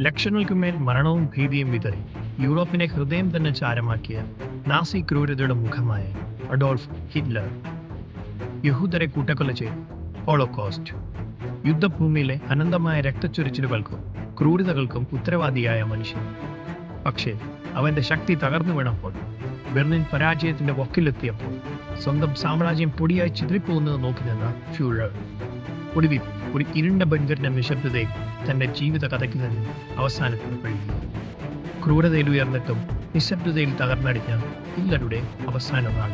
ലക്ഷങ്ങൾക്കുമേൽ മരണവും ഭീതിയും വിതറി. യൂറോപ്പിനെ ഹൃദയം തന്നെ ചാരമാക്കിയ നാസി ക്രൂരതയുടെ മുഖമായ അഡോൾഫ് ഹിറ്റ്ലർ. യഹൂദരെ കൂട്ടക്കൊല ചെയ്തു. ഹോളോകോസ്റ്റ്. യുദ്ധഭൂമിയിലെ അനന്തമായ രക്തച്ചൊരിച്ചിലുകൾക്കും ക്രൂരതകൾക്കും ഉത്തരവാദിയായ മനുഷ്യൻ. പക്ഷേ അവന്റെ ശക്തി തകർന്നു വീണപ്പോൾ ബെർലിൻ പരാജയത്തിന്റെ വക്കിലെത്തിയപ്പോൾ സ്വന്തം സാമ്രാജ്യം പൊടിയായി ചിതറിപ്പോകുന്നത് നോക്കി നിന്ന ഫ്യൂഴർ ഒടുവിൽ ഒരു ഇരുണ്ട ബങ്കറിന്റെ നിശബ്ദതയിൽ തന്റെ ജീവിത കഥയ്ക്ക് നിന്ന് കഴിയും ക്രൂരതയിൽ ഉയർന്നിട്ടും നിശബ്ദതയിൽ തകർന്നടിഞ്ഞ ഇല്ലരുടെ അവസാന നാൾ.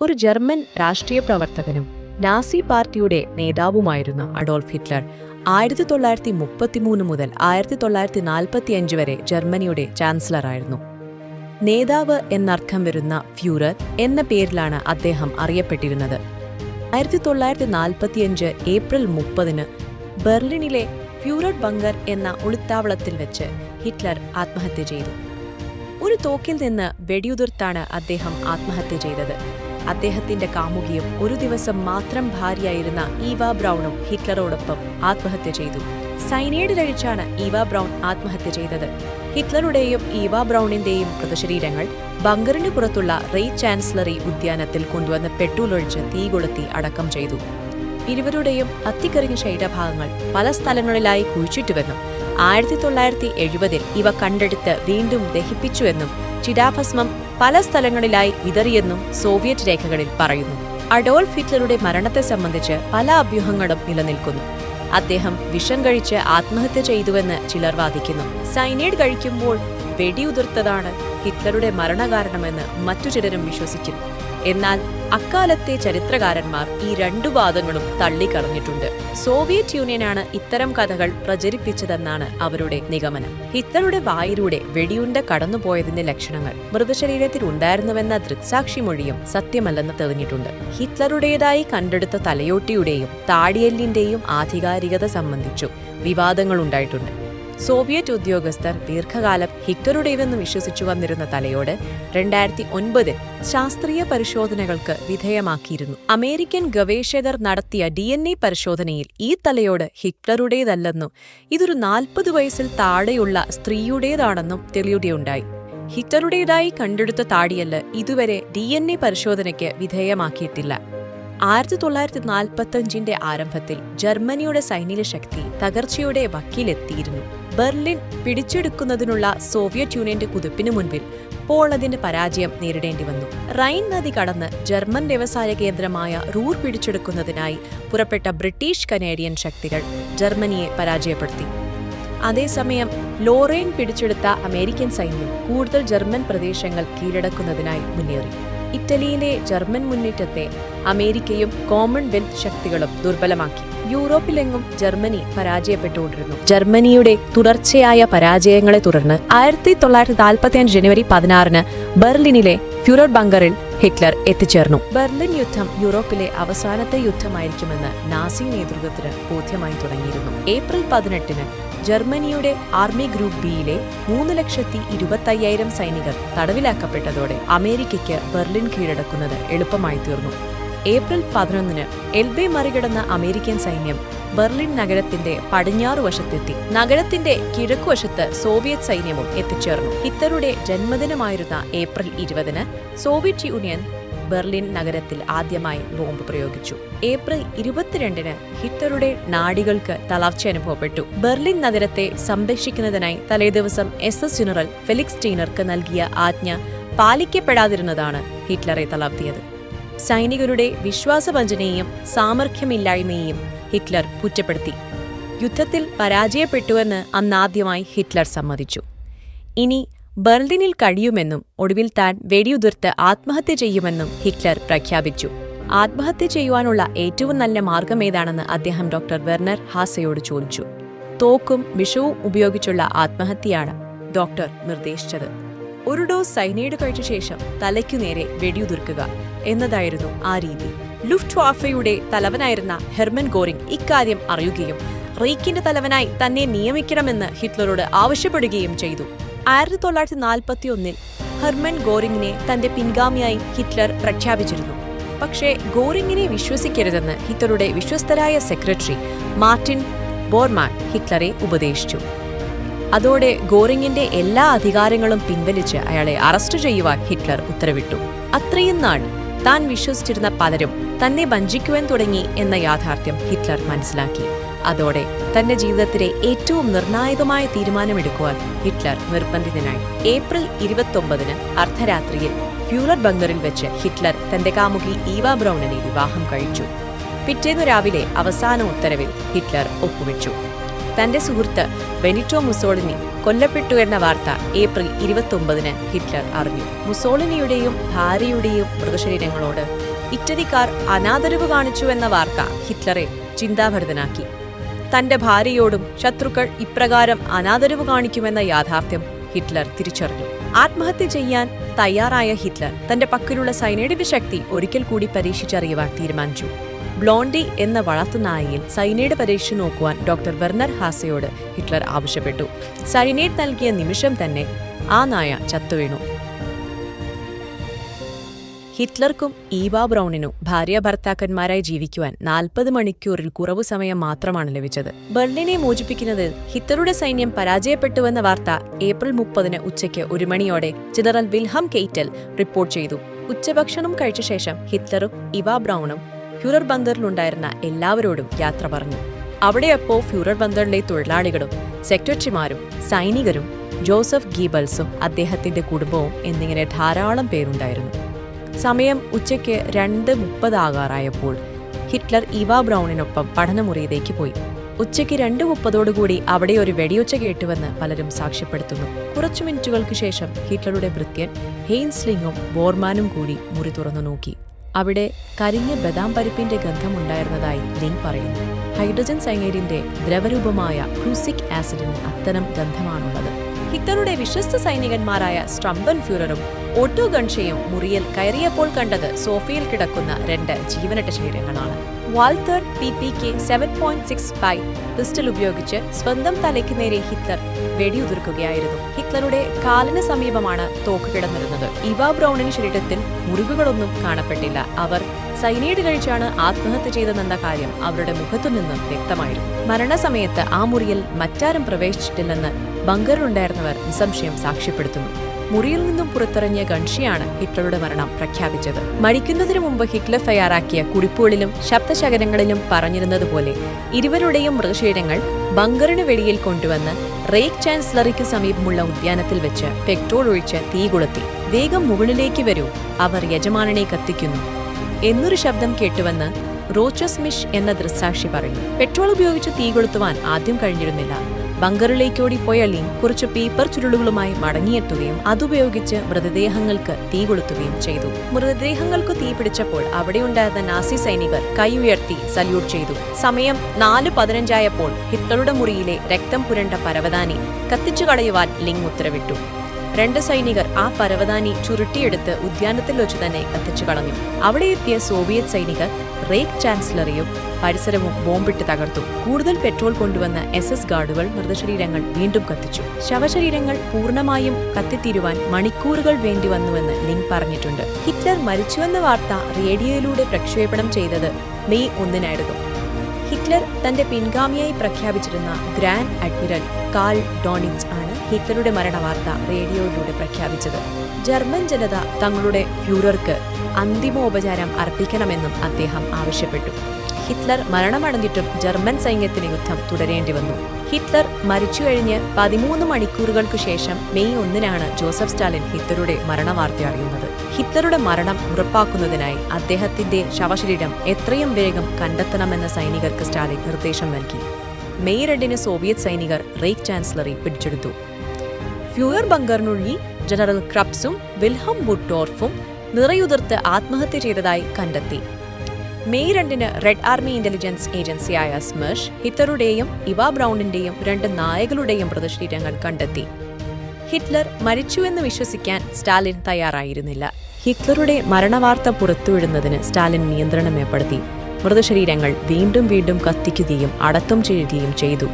ഒരു ജർമ്മൻ രാഷ്ട്രീയ പ്രവർത്തകനും നാസി പാർട്ടിയുടെ നേതാവുമായിരുന്നു അഡോൾഫ് ഹിറ്റ്ലർ. ആയിരത്തി തൊള്ളായിരത്തി മുപ്പത്തിമൂന്ന് മുതൽ ആയിരത്തി തൊള്ളായിരത്തി നാൽപ്പത്തി അഞ്ച് വരെ ജർമ്മനിയുടെ ചാൻസലറായിരുന്നു. നേതാവ് എന്നർത്ഥം വരുന്ന ഫ്യൂറർ എന്ന പേരിലാണ് അദ്ദേഹം അറിയപ്പെട്ടിരുന്നത്. ആയിരത്തി തൊള്ളായിരത്തി നാൽപ്പത്തിയഞ്ച് ഏപ്രിൽ മുപ്പതിന് ബെർലിനിലെ ഫ്യൂറർ ബങ്കർ എന്ന ഒളിത്താവളത്തിൽ വെച്ച് ഹിറ്റ്ലർ ആത്മഹത്യ ചെയ്തു. ഒരു തോക്കിൽ നിന്ന് വെടിയുതിർത്താണ് അദ്ദേഹം ആത്മഹത്യ ചെയ്തത്. അദ്ദേഹത്തിന്റെ കാമുകിയും ഒരു ദിവസം മാത്രം ഭാര്യയായിരുന്ന ഈവ ബ്രൗണും ഹിറ്റ്ലറോടൊപ്പം ആത്മഹത്യ ചെയ്തു. സൈനൈഡ് കഴിച്ചാണ് ഈവ ബ്രൗൺ ആത്മഹത്യ ചെയ്തത്. ഹിറ്റ്ലറുടെയും ഈവ ബ്രൗണിന്റെയും മൃതശരീരങ്ങൾ ബങ്കറിന് പുറത്തുള്ള റെയ് ചാൻസലറി ഉദ്യാനത്തിൽ കൊണ്ടുവന്ന് പെട്രോളൊഴിച്ച് തീ കൊളുത്തി അടക്കം ചെയ്തു. ഇരുവരുടെയും അത്തിക്കറിഞ്ഞ ശരീരഭാഗങ്ങൾ പല സ്ഥലങ്ങളിലായി കുഴിച്ചിട്ടുവെന്നും ആയിരത്തി തൊള്ളായിരത്തി എഴുപതിൽ ഇവ കണ്ടെടുത്ത് വീണ്ടും ദഹിപ്പിച്ചുവെന്നും ചിതാഭസ്മം പല സ്ഥലങ്ങളിലായി വിതറിയെന്നും സോവിയറ്റ് രേഖകളിൽ പറയുന്നു. അഡോൾഫ് ഹിറ്റ്ലറുടെ മരണത്തെ സംബന്ധിച്ച് പല അഭ്യൂഹങ്ങളും നിലനിൽക്കുന്നു. അദ്ദേഹം വിഷം കഴിച്ച് ആത്മഹത്യ ചെയ്തുവെന്ന് ചിലർ വാദിക്കുന്നു. സൈനൈഡ് കഴിക്കുമ്പോൾ വെടിയുതിർത്തതാണ് ഹിറ്റ്ലറുടെ മരണകാരണമെന്ന് മറ്റു ചിലരും വിശ്വസിക്കുന്നു എന്നാൽ അക്കാലത്തെ ചരിത്രകാരന്മാർ ഈ രണ്ടു വാദങ്ങളും തള്ളിക്കളഞ്ഞിട്ടുണ്ട്. സോവിയറ്റ് യൂണിയനാണ് ഇത്തരം കഥകൾ പ്രചരിപ്പിച്ചതെന്നാണ് അവരുടെ നിഗമനം. ഹിറ്റ്ലറുടെ വായിലൂടെ വെടിയുണ്ട കടന്നുപോയതിന്റെ ലക്ഷണങ്ങൾ മൃതശരീരത്തിൽ ഉണ്ടായിരുന്നുവെന്ന ദൃക്സാക്ഷി മൊഴിയും സത്യമല്ലെന്ന് തെളിഞ്ഞിട്ടുണ്ട്. ഹിറ്റ്ലറുടേതായി കണ്ടെടുത്ത തലയോട്ടിയുടെയും താടിയെല്ലിന്റെയും ആധികാരികത സംബന്ധിച്ചു വിവാദങ്ങളുണ്ടായിട്ടുണ്ട്. സോവിയറ്റ് ഉദ്യോഗസ്ഥർ ദീർഘകാലം ഹിറ്റ്ലറുടേതെന്ന് വിശ്വസിച്ചു വന്നിരുന്ന തലയോട് രണ്ടായിരത്തി ഒൻപതിൽ ശാസ്ത്രീയ പരിശോധനകൾക്ക് വിധേയമാക്കിയിരുന്നു. അമേരിക്കൻ ഗവേഷകർ നടത്തിയ ഡി എൻ എ പരിശോധനയിൽ ഈ തലയോട് ഹിറ്റ്ലറുടേതല്ലെന്നും ഇതൊരു നാൽപ്പത് വയസ്സിൽ താഴെയുള്ള സ്ത്രീയുടേതാണെന്നും തെളിയുകയുണ്ടായി. ഹിറ്റ്ലറുടേതായി കണ്ടെടുത്ത താടിയല്ല് ഇതുവരെ ഡി എൻ എ പരിശോധനയ്ക്ക് വിധേയമാക്കിയിട്ടില്ല. ആയിരത്തി തൊള്ളായിരത്തി നാൽപ്പത്തഞ്ചിന്റെ ആരംഭത്തിൽ ജർമ്മനിയുടെ സൈനിക ശക്തി തകർച്ചയുടെ വക്കിലെത്തിയിരുന്നു. ബെർലിൻ പിടിച്ചെടുക്കുന്നതിനുള്ള സോവിയറ്റ് യൂണിയന്റെ കുതിപ്പിനു മുൻപിൽ പോളണ്ടിന് പരാജയം നേരിടേണ്ടി വന്നു. റൈൻ നദി കടന്ന് ജർമ്മൻ വ്യവസായ കേന്ദ്രമായ റൂർ പിടിച്ചെടുക്കുന്നതിനായി പുറപ്പെട്ട ബ്രിട്ടീഷ് കനേഡിയൻ ശക്തികൾ ജർമ്മനിയെ പരാജയപ്പെടുത്തി. അതേസമയം ലോറൈൻ പിടിച്ചെടുത്ത അമേരിക്കൻ സൈന്യം കൂടുതൽ ജർമ്മൻ പ്രദേശങ്ങൾ കീഴടക്കുന്നതിനായി മുന്നേറി. ഇറ്റലിയിലെ ജർമ്മൻ മുന്നേറ്റത്തെ അമേരിക്കയും കോമൺവെൽത്ത് ശക്തികളും ദുർബലമാക്കി. യൂറോപ്പിലെങ്ങും ജർമ്മനി പരാജയപ്പെട്ടുകൊണ്ടിരുന്നു. ജർമ്മനിയുടെ തുടർച്ചയായ പരാജയങ്ങളെ തുടർന്ന് ആയിരത്തി തൊള്ളായിരത്തി നാൽപ്പത്തിയഞ്ച് ജനുവരി പതിനാറിന് ബെർലിനിലെ ഫ്യൂറർ ബങ്കറിൽ ഹിറ്റ്ലർ എത്തിച്ചേർന്നു. ബെർലിൻ യുദ്ധം യൂറോപ്പിലെ അവസാനത്തെ യുദ്ധമായിരിക്കുമെന്ന് നാസി നേതൃത്വത്തിന് ബോധ്യമായി തുടങ്ങിയിരുന്നു. ഏപ്രിൽ പതിനെട്ടിന് ജർമ്മനിയുടെ ആർമി ഗ്രൂപ്പ് ബിയിലെ മൂന്ന് ലക്ഷത്തി ഇരുപത്തയ്യായിരം സൈനികർ തടവിലാക്കപ്പെട്ടതോടെ അമേരിക്കയ്ക്ക് ബെർലിൻ കീഴടക്കുന്നത് എളുപ്പമായി തീർന്നു. ഏപ്രിൽ പതിനൊന്നിന് എൽബെ മറികടന്ന അമേരിക്കൻ സൈന്യം ബെർലിൻ നഗരത്തിന്റെ പടിഞ്ഞാറ് വശത്തെത്തി. നഗരത്തിന്റെ കിഴക്കുവശത്ത് സോവിയറ്റ് സൈന്യവും എത്തിച്ചേർന്നു. ഹിറ്ററുടെ ജന്മദിനമായിരുന്ന ഏപ്രിൽ ഇരുപതിന് സോവിയറ്റ് യൂണിയൻ ബെർലിൻ നഗരത്തിൽ ആദ്യമായി ബോംബ് പ്രയോഗിച്ചു. ഏപ്രിൽ ഇരുപത്തിരണ്ടിന് ഹിറ്ററുടെ നാടികൾക്ക് തളർച്ച അനുഭവപ്പെട്ടു. ബെർലിൻ നഗരത്തെ സംരക്ഷിക്കുന്നതിനായി തലേദിവസം എസ് എസ് ജനറൽ ഫെലിക്സ് ടീനർക്ക് നൽകിയ ആജ്ഞ പാലിക്കപ്പെടാതിരുന്നതാണ് ഹിറ്റ്ലറെ തളർത്തിയത്. സൈനികരുടെ വിശ്വാസവഞ്ചനയെയും സാമർഥ്യമില്ലായ്മയെയും ഹിറ്റ്ലർ കുറ്റപ്പെടുത്തി. യുദ്ധത്തിൽ പരാജയപ്പെട്ടുവെന്ന് അന്നാദ്യമായി ഹിറ്റ്ലർ സമ്മതിച്ചു. ഇനി ബെർലിനിൽ കഴിയുമെന്നും ഒടുവിൽ താൻ വെടിയുതിർത്ത് ആത്മഹത്യ ചെയ്യുമെന്നും ഹിറ്റ്ലർ പ്രഖ്യാപിച്ചു. ആത്മഹത്യ ചെയ്യുവാനുള്ള ഏറ്റവും നല്ല മാർഗം ഏതാണെന്ന് അദ്ദേഹം ഡോക്ടർ വെർണർ ഹാസയോട് ചോദിച്ചു. തോക്കും വിഷവും ഉപയോഗിച്ചുള്ള ആത്മഹത്യയാണ് ഡോക്ടർ നിർദ്ദേശിച്ചത്. ഒരു ഡോസ് സൈനൈഡ് കഴിച്ച ശേഷം തലയ്ക്കു നേരെ വെടിയുതിർക്കുക എന്നതായിരുന്നു ആ രീതി. ലുഫ്റ്റ് വാഫയുടെ തലവനായിരുന്ന ഹെർമൻ ഗോറിംഗ് ഇക്കാര്യം അറിയുകയും റീക്കിന്റെ തലവനായി തന്നെ നിയമിക്കണമെന്ന് ഹിറ്റ്ലറോട് ആവശ്യപ്പെടുകയും ചെയ്തു. ആയിരത്തി തൊള്ളായിരത്തി നാൽപ്പത്തി ഒന്നിൽ ഹെർമൻ ഗോറിംഗിനെ തന്റെ പിൻഗാമിയായി ഹിറ്റ്ലർ പ്രഖ്യാപിച്ചിരുന്നു. പക്ഷേ ഗോറിംഗിനെ വിശ്വസിക്കരുതെന്ന് ഹിറ്റ്ലറുടെ വിശ്വസ്തരായ സെക്രട്ടറി മാർട്ടിൻ ബോർമാൻ ഹിറ്റ്ലറെ ഉപദേശിച്ചു. അതോടെ ഗോറിങ്ങിന്റെ എല്ലാ അധികാരങ്ങളും പിൻവലിച്ച് അയാളെ അറസ്റ്റ് ചെയ്യുവാൻ ഹിറ്റ്ലർ ഉത്തരവിട്ടു. അത്രയും നാൾ താൻ വിശ്വസിച്ചിരുന്ന പലരും തന്നെ വഞ്ചിക്കുവാൻ തുടങ്ങി എന്ന യാഥാർത്ഥ്യം ഹിറ്റ്ലർ മനസ്സിലാക്കി. അതോടെ തന്റെ ജീവിതത്തിലെ ഏറ്റവും നിർണായകമായ തീരുമാനമെടുക്കുവാൻ ഹിറ്റ്ലർ നിർബന്ധിതനായി. ഏപ്രിൽ ഇരുപത്തൊമ്പതിന് അർദ്ധരാത്രിയിൽ ഫ്യൂലർ ബംഗറിൽ വെച്ച് ഹിറ്റ്ലർ തന്റെ കാമുകി ഈവ ബ്രൗണിനെ വിവാഹം കഴിച്ചു. പിറ്റേന്നു രാവിലെ അവസാന ഉത്തരവിൽ ഹിറ്റ്ലർ ഒപ്പുവെച്ചു. തന്റെ സുഹൃത്ത് ബെനിറ്റോ മുസോളിനി കൊല്ലപ്പെട്ടു എന്ന വാർത്ത ഏപ്രിൽ ഇരുപത്തൊമ്പതിന് ഹിറ്റ്ലർ അറിഞ്ഞു. മുസോളിനിയുടെയും ഭാര്യയുടെയും മൃതശരീരങ്ങളോട് ഇറ്റലിക്കാർ അനാദരവ് കാണിച്ചു എന്ന വാർത്ത ഹിറ്റ്ലറെ ചിന്താഭരിതനാക്കി. തന്റെ ഭാര്യയോടും ശത്രുക്കൾ ഇപ്രകാരം അനാദരവ് കാണിക്കുമെന്ന യാഥാർത്ഥ്യം ഹിറ്റ്ലർ തിരിച്ചറിഞ്ഞു. ആത്മഹത്യ ചെയ്യാൻ തയ്യാറായ ഹിറ്റ്ലർ തന്റെ പക്കലുള്ള സൈനൈഡിന്റെ ശക്തി ഒരിക്കൽ കൂടി പരീക്ഷിച്ചറിയുവാൻ തീരുമാനിച്ചു. ബ്ലോണ്ടി എന്ന വളർത്തുനായയിൽ സൈനൈഡ് പരീക്ഷ നോക്കുവാൻ ഡോക്ടർ വെർണർ ഹാസയോട് ഹിറ്റ്ലർ ആവശ്യപ്പെട്ടു. സൈനൈഡ് നൽകിയ നിമിഷം തന്നെ ആ നായ ചത്തുവീണു ഹിറ്റ്ലർക്കും ഈവ ബ്രൗണിനും ഭാര്യ ഭർത്താക്കന്മാരായി ജീവിക്കുവാൻ നാൽപ്പത് മണിക്കൂറിൽ കുറവ് സമയം മാത്രമാണ് ലഭിച്ചത്. ബെർലിനെ മോചിപ്പിക്കുന്നതിൽ ഹിറ്റ്ലറുടെ സൈന്യം പരാജയപ്പെട്ടുവെന്ന വാർത്ത ഏപ്രിൽ മുപ്പതിന് ഉച്ചയ്ക്ക് ഒരു മണിയോടെ ജനറൽ വിൽഹം കെയ്റ്റൽ റിപ്പോർട്ട് ചെയ്തു. ഉച്ചഭക്ഷണം കഴിച്ച ശേഷം ഹിറ്റ്ലറും ഇവ ബ്രൗണും ഫ്യൂറർ ബന്ദറിലുണ്ടായിരുന്ന എല്ലാവരോടും യാത്ര പറഞ്ഞു. അവിടെയപ്പോ ഫ്യൂറർ ബന്ദറിലെ തൊഴിലാളികളും സെക്രട്ടറിമാരും സൈനികരും ജോസഫ് ഗീബൽസും അദ്ദേഹത്തിന്റെ കുടുംബവും എന്നിങ്ങനെ ധാരാളം പേരുണ്ടായിരുന്നു. സമയം ഉച്ചയ്ക്ക് രണ്ട് മുപ്പതാകാറായപ്പോൾ ഹിറ്റ്ലർ ഇവാ ബ്രൗണിനൊപ്പം പഠനമുറിയിലേക്ക് പോയി. ഉച്ചയ്ക്ക് രണ്ട് മുപ്പതോടുകൂടി അവിടെ ഒരു വെടിയൊച്ച കേട്ടുവെന്ന് പലരും സാക്ഷ്യപ്പെടുത്തുന്നു. കുറച്ചു മിനിറ്റുകൾക്ക് ശേഷം ഹിറ്റ്ലറുടെ ഭൃത്യൻ ഹെയിൻസ്ലിങ്ങും ബോർമാനും കൂടി മുറി തുറന്നു നോക്കി. അവിടെ കരിഞ്ഞ ബദാം പരിപ്പിന്റെ ഗന്ധമുണ്ടായിരുന്നതായി ലിങ് പറയുന്നു. ഹൈഡ്രജൻ സൈനൈഡിന്റെ ദ്രവരൂപമായ ക്രൂസിക് ആസിഡിന് അത്തരം ഗന്ധമാണുള്ളത്. ഹിറ്റ്ലറുടെ വിശ്വസ്ത സൈനികന്മാരായ സ്ട്രംബൻ ഫ്യൂററും ഓട്ടോ ഗൺഷയും മുറിയിൽ കയറിയപ്പോൾ കണ്ടത് സോഫയിൽ കിടക്കുന്ന രണ്ട് ജീവനറ്റ ശരീരങ്ങളാണ്. Walther P P K seven point six five pistol ഉപയോഗിച്ച് സ്വന്തം തലയ്ക്ക് നേരെ ഹിറ്റ്ലർ വെടിയുതിർക്കുകയായിരുന്നു. ഹിറ്റ്ലറുടെ കാലിന് സമീപമാണ് തോക്ക് കിടന്നിരുന്നത്. ഇവ ബ്രൗണിന് ശരീരത്തിൽ മുറിവുകളൊന്നും കാണപ്പെട്ടില്ല. അവർ സൈനൈഡ് കഴിച്ചാണ് ആത്മഹത്യ ചെയ്തതെന്ന കാര്യം അവരുടെ മുഖത്തു നിന്നും വ്യക്തമായിരുന്നു. മരണസമയത്ത് ആ മുറിയിൽ മറ്റാരും പ്രവേശിച്ചിട്ടില്ലെന്ന് ബങ്കറിലുണ്ടായിരുന്നവർ നിസ്സംശയം സാക്ഷ്യപ്പെടുത്തുന്നു. മുറിയിൽ നിന്നും പുറത്തിറങ്ങിയ ഗൺഷിയാണ് ഹിറ്റ്ലറുടെ മരണം പ്രഖ്യാപിച്ചത്. മരിക്കുന്നതിനു മുമ്പ് ഹിറ്റ്ലർ തയ്യാറാക്കിയ കുറിപ്പുകളിലും ശബ്ദശകലങ്ങളിലും പറഞ്ഞിരുന്നതുപോലെ ഇരുവരുടെയും മൃതശരീരങ്ങൾ ബങ്കറിന് വെളിയിൽ കൊണ്ടുവന്ന് റേക്ക് ചാൻസലറിക്ക് സമീപമുള്ള ഉദ്യാനത്തിൽ വെച്ച് പെട്രോൾ ഒഴിച്ച് തീ കൊളുത്തി. വേഗം മുകളിലേക്ക് വരൂ. അവർ യജമാനനെ കത്തിക്കുന്നു. എന്നൊരു ശബ്ദം കേട്ടുവെന്ന് റോച്ചസ് മിഷ് എന്ന ദൃക്സാക്ഷി പറഞ്ഞു പെട്രോൾ ഉപയോഗിച്ച് തീ കൊളുത്തുവാൻ ആദ്യം കഴിഞ്ഞിരുന്നില്ല. ബങ്കറിലേക്കോടി പോയ ലിൻ കുറച്ച് പേപ്പർ ചുരുളുകളുമായി മടങ്ങിയെത്തുകയും അതുപയോഗിച്ച് മൃതദേഹങ്ങൾക്ക് തീ കൊളുത്തുകയും ചെയ്തു. മൃതദേഹങ്ങൾക്ക് തീ പിടിച്ചപ്പോൾ അവിടെയുണ്ടായിരുന്ന നാസി സൈനികർ കൈ ഉയർത്തി സല്യൂട്ട് ചെയ്തു. സമയം നാല് പതിനഞ്ചായപ്പോൾ ഹിറ്റ്ലറുടെ മുറിയിലെ രക്തം പുരണ്ട പരവതാനി കത്തിച്ചു കളയുവാൻ ലിങ് ഉത്തരവിട്ടു. രണ്ട് സൈനികർ ആ പരവതാനി ചുരുട്ടിയെടുത്ത് ഉദ്യാനത്തിൽ വെച്ച് തന്നെ കത്തിച്ചു കളഞ്ഞു. അവിടെ എത്തിയ സോവിയറ്റ് സൈനികർ റേക്ക് ചാൻസലറിയും പരിസരവും ബോംബിട്ട് തകർത്തു. കൂടുതൽ പെട്രോൾ കൊണ്ടുവന്ന എസ് എസ് ഗാർഡുകൾ മൃതശരീരങ്ങൾ വീണ്ടും കത്തിച്ചു. ശവശരീരങ്ങൾ പൂർണമായും കത്തിത്തീരുവാൻ മണിക്കൂറുകൾ വേണ്ടി വന്നുവെന്ന് ലിങ് പറഞ്ഞിട്ടുണ്ട്. ഹിറ്റ്ലർ മരിച്ചുവെന്ന വാർത്ത റേഡിയോയിലൂടെ പ്രക്ഷേപണം ചെയ്തത് മെയ് ഒന്നിനായിരുന്നു. ഹിറ്റ്ലർ തന്റെ പിൻഗാമിയായി പ്രഖ്യാപിച്ചിരുന്ന ഗ്രാൻഡ് അഡ്മിറൽ കാൾ ഡോണിങ്സ് ആണ് ഹിറ്റ്ലറുടെ മരണവാർത്ത റേഡിയോയിലൂടെ പ്രഖ്യാപിച്ചത്. ജർമ്മൻ ജനത തങ്ങളുടെ ഫ്യൂറർക്ക് അന്തിമോപചാരം അർപ്പിക്കണമെന്നും അദ്ദേഹം ആവശ്യപ്പെട്ടു. ഹിറ്റ്ലർ മരണമടഞ്ഞിട്ടും ജർമ്മൻ സൈന്യത്തിന് യുദ്ധം തുടരേണ്ടി വന്നു. ഹിറ്റ്ലർ മരിച്ചു കഴിഞ്ഞ് പതിമൂന്ന് മണിക്കൂറുകൾക്ക് ശേഷം മെയ് ഒന്നിനാണ് ജോസഫ് സ്റ്റാലിൻ ഹിറ്റ്ലറുടെ മരണവാർത്ത അറിയുന്നത്. ഹിറ്റ്ലറുടെ മരണം ഉറപ്പാക്കുന്നതിനായി അദ്ദേഹത്തിന്റെ ശവശരീരം എത്രയും വേഗം കണ്ടെത്തണമെന്ന സൈനികർക്ക് സ്റ്റാലിൻ നിർദ്ദേശം നൽകി. മെയ് രണ്ടിന് സോവിയറ്റ് സൈനികർ റേക്ക് ചാൻസലറി പിടിച്ചെടുത്തു. ഫ്യൂയർ ബങ്കറിനുള്ളിൽ ജനറൽ ക്രപ്സും വിൽഹം ബുട്ടോർഫും നിറയുതിർത്ത് ആത്മഹത്യ ചെയ്തതായി കണ്ടെത്തി. മെയ് രണ്ടിന് റെഡ് ആർമി ഇന്റലിജൻസ് ഏജൻസിയായ സ്മർഷ് ഹിറ്ററുടെയും ഇവ ബ്രൗണിന്റെയും രണ്ട് നായകളുടെയും പ്രതിഷ്ഠീരങ്ങൾ കണ്ടെത്തി. ഹിറ്റ്ലർ മരിച്ചുവെന്ന് വിശ്വസിക്കാൻ സ്റ്റാലിൻ തയ്യാറായിരുന്നില്ല. ഹിറ്റ്ലറുടെ മരണവാർത്ത പുറത്തുവിടുന്നതിന് സ്റ്റാലിൻ നിയന്ത്രണം ഏർപ്പെടുത്തി. മൃതശരീരങ്ങൾ വീണ്ടും വീണ്ടും കത്തിക്കുകയും അടക്കം ചെയ്യുകയും ചെയ്തു.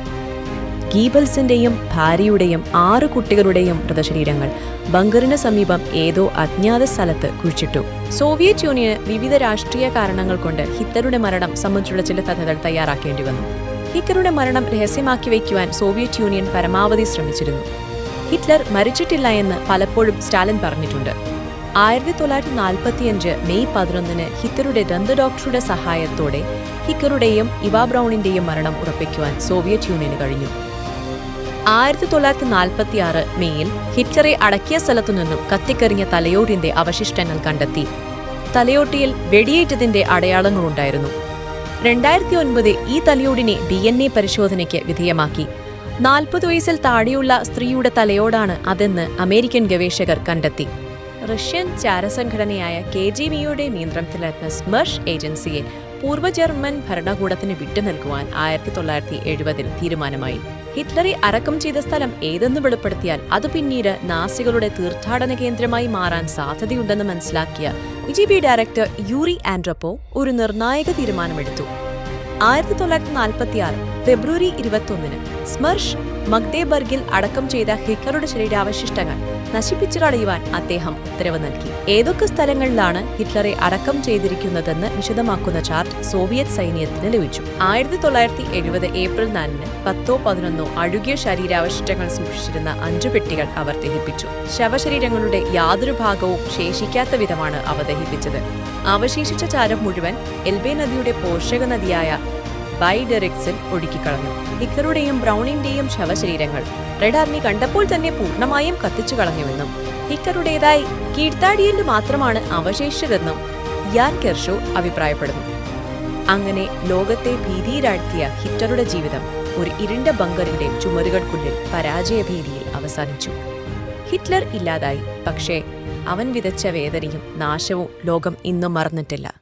ഗീബൽസിന്റെയും ഭാര്യയുടെയും ആറ് കുട്ടികളുടെയും മൃതശരീരങ്ങൾ. ബങ്കറിന് സമീപം ഏതോ അജ്ഞാത സ്ഥലത്ത് കുഴിച്ചിട്ടു. സോവിയറ്റ് യൂണിയന് വിവിധ രാഷ്ട്രീയ കാരണങ്ങൾ കൊണ്ട് ഹിറ്ററുടെ മരണം സംബന്ധിച്ചുള്ള ചില കഥകൾ തയ്യാറാക്കേണ്ടി വന്നു. ഹിറ്ററുടെ മരണം രഹസ്യമാക്കി വയ്ക്കുവാൻ സോവിയറ്റ് യൂണിയൻ പരമാവധി ശ്രമിച്ചിരുന്നു. ഹിറ്റ്ലർ മരിച്ചിട്ടില്ല എന്ന് പലപ്പോഴും സ്റ്റാലിൻ പറഞ്ഞിട്ടുണ്ട്. ആയിരത്തി തൊള്ളായിരത്തി നാൽപ്പത്തിയഞ്ച് മെയ് പതിനൊന്നിന് ഹിറ്ററുടെ ദന്ത ഡോക്ടറുടെ സഹായത്തോടെ ഹിക്കറുടെയും ഇവാ ബ്രൗണിന്റെയും മരണം ഉറപ്പിക്കുവാൻ സോവിയറ്റ് യൂണിയന് കഴിഞ്ഞു. ആയിരത്തി തൊള്ളായിരത്തി നാൽപ്പത്തി ആറ് മെയ്യിൽ ഹിറ്റ്ലറെ അടക്കിയ സ്ഥലത്തു നിന്നും കത്തിക്കരിഞ്ഞ തലയോടിന്റെ അവശിഷ്ടങ്ങൾ കണ്ടെത്തി. തലയോട്ടിയിൽ വെടിയേറ്റതിന്റെ അടയാളങ്ങളുണ്ടായിരുന്നു. രണ്ടായിരത്തി ഒൻപത് ഈ തലയോടിനെ ഡി എൻ എ പരിശോധനയ്ക്ക് വിധേയമാക്കി. നാൽപ്പത് വയസ്സിൽ താഴെയുള്ള സ്ത്രീയുടെ തലയോടാണ് അതെന്ന് അമേരിക്കൻ ഗവേഷകർ കണ്ടെത്തി. റഷ്യൻ ചാരസംഘടനയായ കെ ജി ബിയുടെ നിയന്ത്രണത്തിലായിരുന്ന സ്മർഷ് ഏജൻസിയെ പൂർവ ജർമ്മൻ ഭരണകൂടത്തിന് വിട്ടുനൽകുവാൻ ആയിരത്തി തൊള്ളായിരത്തി എഴുപതിൽ തീരുമാനമായി. ഹിറ്റ്ലറെ അടക്കം ചെയ്ത സ്ഥലം ഏതെന്ന് വെളിപ്പെടുത്തിയാൽ അത് പിന്നീട് നാസികളുടെ തീർത്ഥാടന കേന്ദ്രമായി മാറാൻ സാധ്യതയുണ്ടെന്ന് മനസ്സിലാക്കിയ G B director Yuri Andropov ഒരു നിർണായക തീരുമാനമെടുത്തു. ആയിരത്തി തൊള്ളായിരത്തി നാൽപ്പത്തി ആറ് ഫെബ്രുവരി ഇരുപത്തൊന്നിന് സ്മർഷ് മഗ്ദേബർഗിൽ അടക്കം ചെയ്ത ഹിറ്റ്ലറുടെ ശരീരാവശിഷ്ടങ്ങൾ നശിപ്പിച്ചു കളയുവാൻ അദ്ദേഹം ഉത്തരവ് നൽകി. ഏതൊക്കെ സ്ഥലങ്ങളിലാണ് ഹിറ്റ്ലറെ അടക്കം ചെയ്തിരിക്കുന്നതെന്ന് വിശദമാക്കുന്ന ചാർട്ട് സോവിയറ്റ് സൈന്യത്തിന് ലഭിച്ചു. ആയിരത്തി തൊള്ളായിരത്തി എഴുപത് ഏപ്രിൽ നാലിന് പത്തോ പതിനൊന്നോ അഴുകിയ ശരീരാവശിഷ്ടങ്ങൾ സൂക്ഷിച്ചിരുന്ന അഞ്ചു പെട്ടികൾ അവർ ദഹിപ്പിച്ചു. ശവശരീരങ്ങളുടെ യാതൊരു ഭാഗവും ശേഷിക്കാത്ത വിധമാണ് അവ ദഹിപ്പിച്ചത്. അവശേഷിച്ച ചാരം മുഴുവൻ എൽബെ നദിയുടെ പോഷക നദിയായ ബൈഡെറിക്സിൽ ഒഴുക്കിക്കളഞ്ഞു. ഹിക്കറുടെയും ബ്രൗണിന്റെയും ശവശരീരങ്ങൾ റെഡാർമി കണ്ടപ്പോൾ തന്നെ പൂർണമായും കത്തിച്ചു കളഞ്ഞുവെന്നും ഹിക്കറുടേതായി കീഴ്ത്താടിയിൽ മാത്രമാണ് അവശേഷിച്ചതെന്നും യാൻ കെർഷോ അഭിപ്രായപ്പെടുന്നു. അങ്ങനെ ലോകത്തെ ഭീതിയിലാഴ്ത്തിയ ഹിറ്ററുടെ ജീവിതം ഒരു ഇരുണ്ട ബങ്കറിന്റെ ചുമരുകൾക്കുള്ളിൽ പരാജയഭീതിയിൽ അവസാനിച്ചു. ഹിറ്റ്ലർ ഇല്ലാതായി പക്ഷേ അവൻ വിതച്ച വേദനയും നാശവും ലോകം ഇന്നും മറന്നിട്ടില്ല.